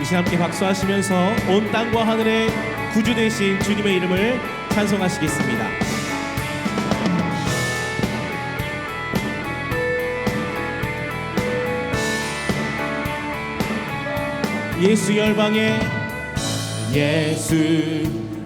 이 시간 함께 박수하시면서 온 땅과 하늘의 구주 되신 주님의 이름을 찬송하시겠습니다. 예수 열방의 예수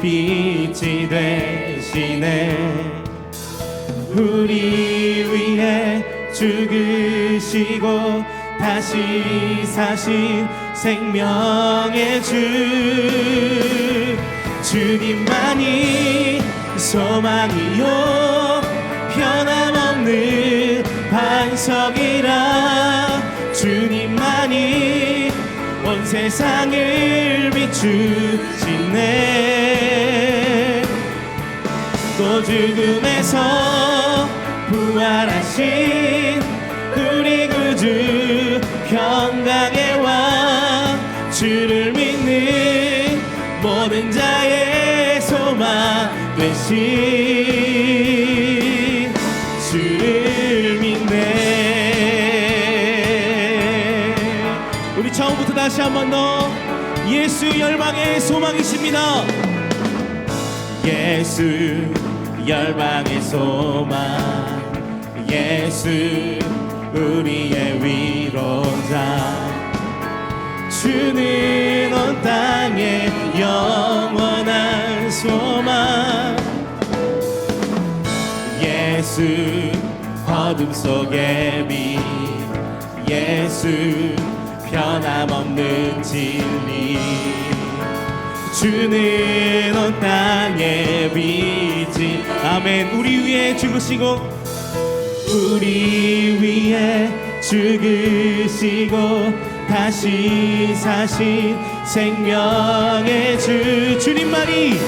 빛이 되시네. 우리 위해 죽으시고 다시 사신 생명의 주 주님만이 소망이요. 변함없는 반석이라 주님만이 온 세상을 비추시네 또 죽음에서 부활하신 우리 구주 평강의 왕 주를 믿는 모든 자의 소망 되신 주를 믿네. 우리 처음부터 다시 한번 더 예수 열방의 소망이십니다. 예수 열방의 소망 예수 우리의 위로자. 주는 온 땅의 영원한 소망. 예수 어둠 속의 빛 예수 변함없는 진리. 주는 온 땅의 빛이 아멘. 우리 위에 죽으시고 우리 위에 죽으시고 다시 사신 생명의 주 주님만이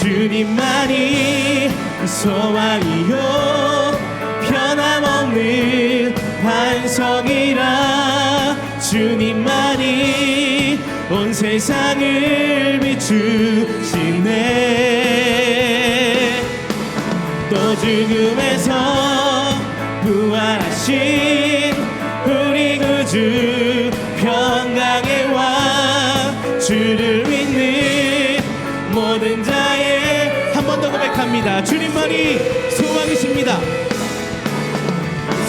주님만이 소망이요. 변함없는 반성이라 주님만이 온 세상을 비추시네. 또 죽음에서 부활하신 우리 구주 평강의 왕 주를 믿는 모든 자의 한 번 더 고백합니다. 주님만이 소망이십니다.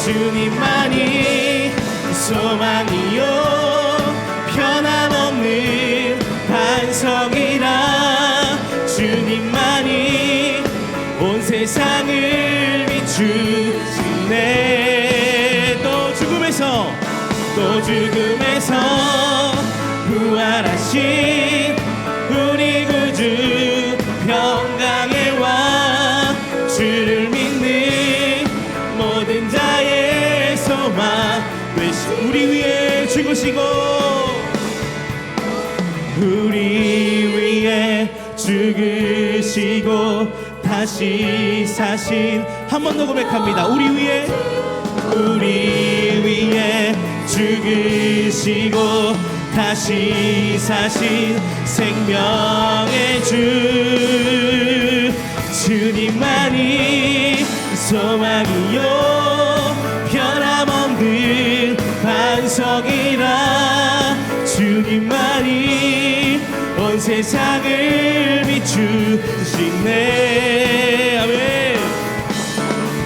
주님만 우리 위에 죽으시고 우리 위에 죽으시고 다시 사신 한 번 더 고백합니다. 우리 위에 우리 위에 죽으시고 다시 사신 생명의 주 주님만이 소망이요 반석이라 주님만이 온 세상을 비추시네. 아멘.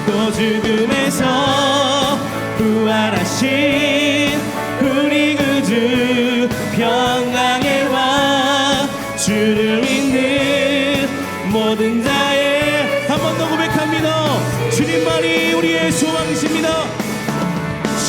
또 죽음에서 부활하신 우리 구주 평강의 왕 주를 믿는 모든 자의 한 번 더 고백합니다. 주님만이 우리의 소망이십니다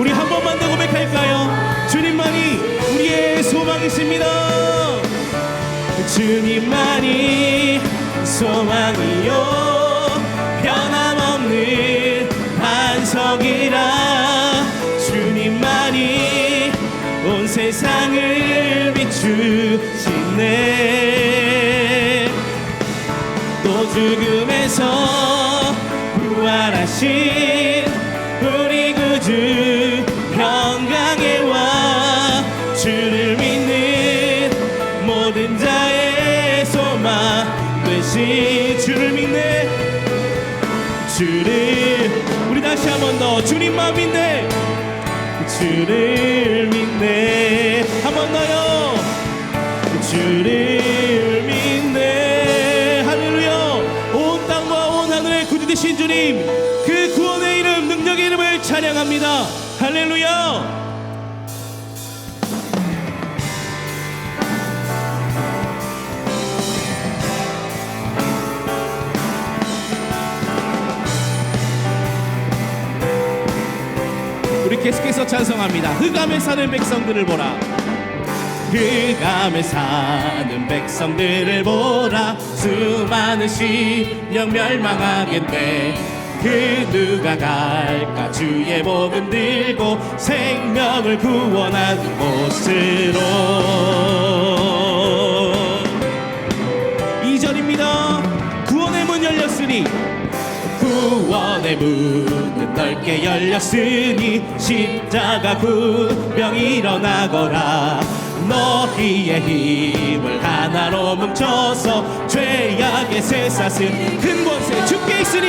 우리 한 번만 더 고백할까요? 주님만이 우리의 소망이십니다. 주님만이 소망이요 변함없는 반석이라 주님만이 온 세상을 비추시네 또 죽음에서 부활하신 더 주님만 믿네. 주를 믿네. 한 번 더요. 주를 믿네. 할렐루야. 온 땅과 온 하늘의 구주 되신 주님 그 구원의 이름 능력의 이름을 찬양합니다. 할렐루야 계속해서 찬송합니다. 흑암에 사는 백성들을 보라. 흑암에 사는 백성들을 보라. 수많은 심령 멸망하겠네. 그 누가 갈까? 주의 복음 들고 생명을 구원하는 곳으로 구원의 문은 넓게 열렸으니 십자가 구명 일어나거라. 너희의 힘을 하나로 뭉쳐서 죄악의 쇠사슬 큰 권세 주께 있으니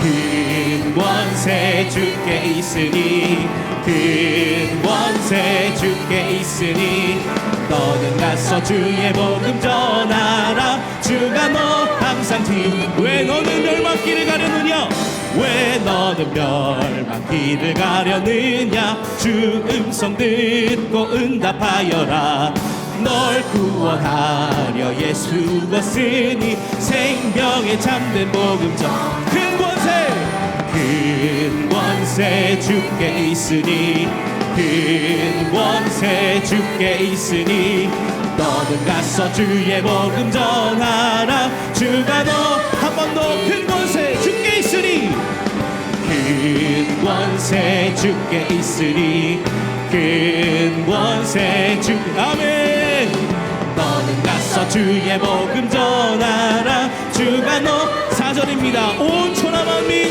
큰 권세 주께 있으니 큰 권세 주께 있으니 너는 가서 주의 복음 전하라. 주가 너 항상 뒤왜 너는 멸망길을 가려느냐? 왜 너는 멸망길을 가려느냐? 주 음성 듣고 응답하여라. 널 구원하려 예수 왔으니 생명에 잠든 복음 전 큰 권세 큰 권세 주께 있으니 큰 권세 주께 있으니 너는 가서 주의 복음 전하라. 주가 너 한 번 더 큰 권세 주께 있으니 큰 권세 주께 있으니 큰 권세 주 아멘. 너는 가서 주의 복음 전하라. 주가 너 사절입니다. 온 천하 만민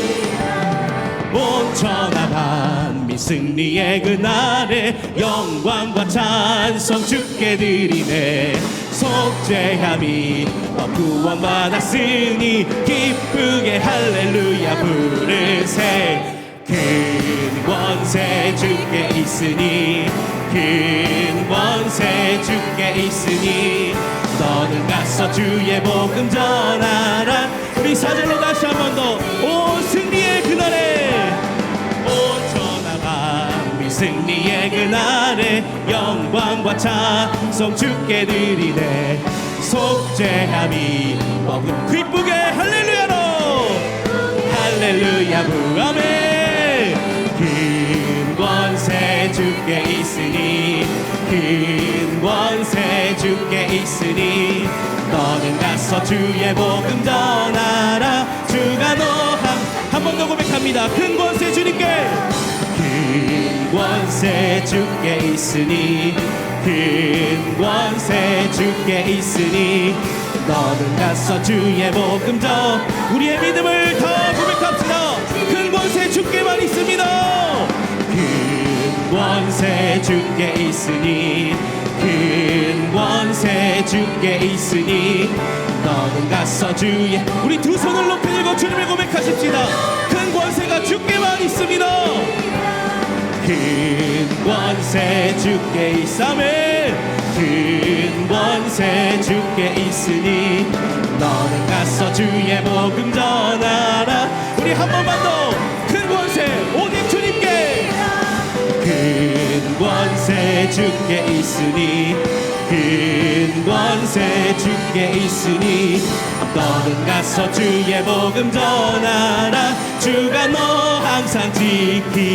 온 천하 만민 승리의 그날에 영광과 찬송 주께 드리네. 속죄함이 너 구원받았으니 기쁘게 할렐루야 부르세. 큰 권세 주께 있으니 큰 권세 주께 있으니 너는 가서 주의 복음 전하라. 우리 사절로 다시 한 번 더. 오 승리의 그날에 승리의 그날에 영광과 찬송 주께 드리네. 속죄함이 먹은 기쁘게 할렐루야로. 할렐루야 부아멘. 큰 권세 주께 있으니 큰 권세 주께 있으니 너는 가서 주의 복음 전하라. 주가 너한한 번 더 고백합니다. 큰 권세 주님께 큰 권세 주께 있으니 큰 권세 주께 있으니 너는 가서 주의 복음 전 우리의 믿음을 더 고백합시다. 큰 권세 주께만 있습니다. 큰 권세 주께 있으니 큰 권세 주께 있으니 너는 가서 주의 우리 두 손을 높이 들고 주님을 고백하십시다. 큰 권세가 주께만 있습니다 큰 권세 주께 있음을 큰 권세 주께 있으니 너는 가서 주의 복음 전하라. 우리 한 번만 더 큰 권세 오직 주님께. 큰 권세 주께 있으니 큰 권세 주께 있으니 너는 가서 주의 복음 전하라. 주가 너 항상 지키리라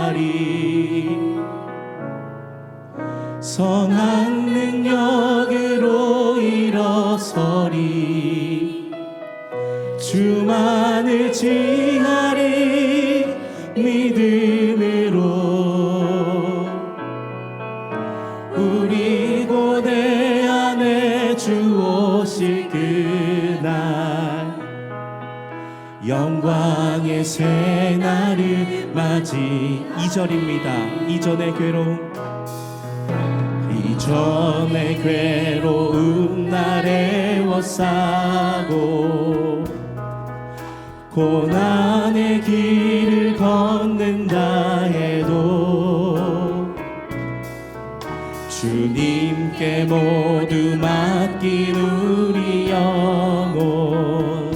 선한 능력으로 일어서리. 주만을 지하리 믿음으로. 우리 고대 안에 주 오실 그날 영광의 새날을 맞이 이절입니다. 이전의 괴로움. 이 전의 괴로움 날에 워싸고 고난의 길을 걷는다 해도 주님께 모두 맡긴 우리 영혼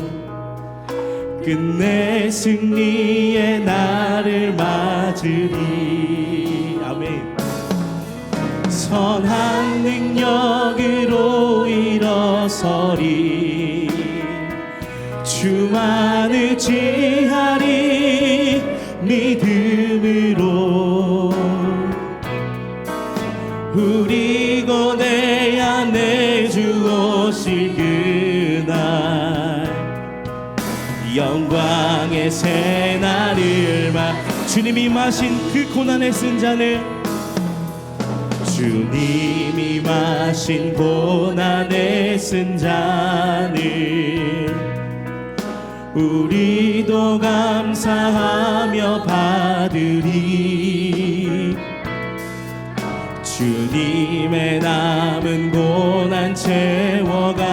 끝내 승리 만을 지하리 믿음으로 우리 고대 안에 주 오실 그날 영광의 새날을 마 주님이 마신 그 고난의 쓴 잔을 주님이 마신 고난의 쓴 잔을 우리도 감사하며 받으리. 주님의 남은 고난 채워가며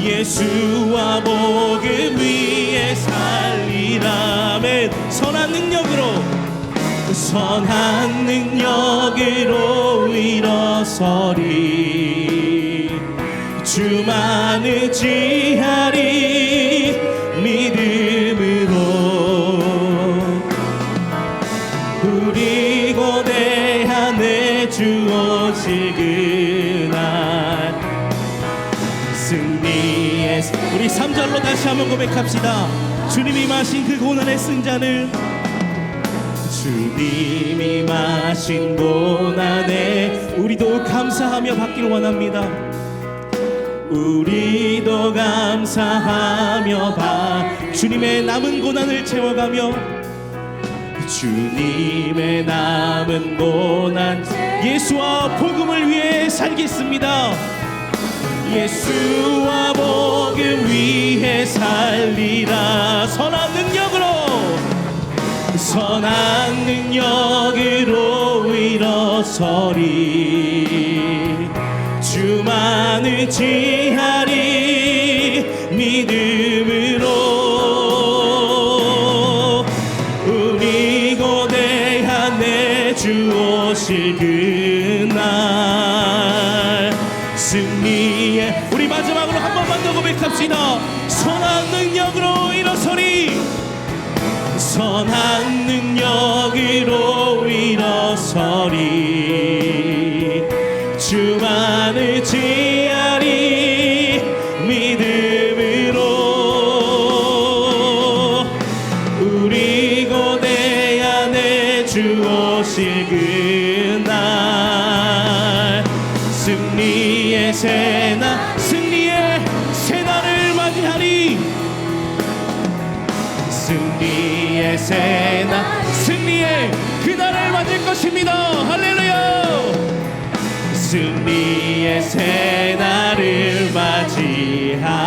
예수와 복음 위에 살리라면 선한 능력으로 선한 능력으로 일어서리 주만을 지하리 믿음으로. 우리 고대 안에 주 오실 그날 승리의 우리 3절로 다시 한번 고백합시다. 주님이 마신 그 고난의 승자는 주님이 마신 고난에 우리도 감사하며 받기를 원합니다 우리도 감사하며 봐. 주님의 남은 고난을 채워가며 주님의 남은 고난. 예수와 복음을 위해 살겠습니다. 예수와 복음 위해 살리라. 선한 능력으로 선한 능력으로 일어서리 주만을 지하리 믿음으로 우리 고대 안에 주 오실 그날. 승리의 우리 마지막으로 한 번만 더 고백합시다. 선한 능력으로 일어서리. 선한 오실 그날. 승리의 새날 승리의 새날을 맞이하리. 승리의 새날 승리의 그날을 맞을 것입니다. 할렐루야. 승리의 새날을 맞이하리.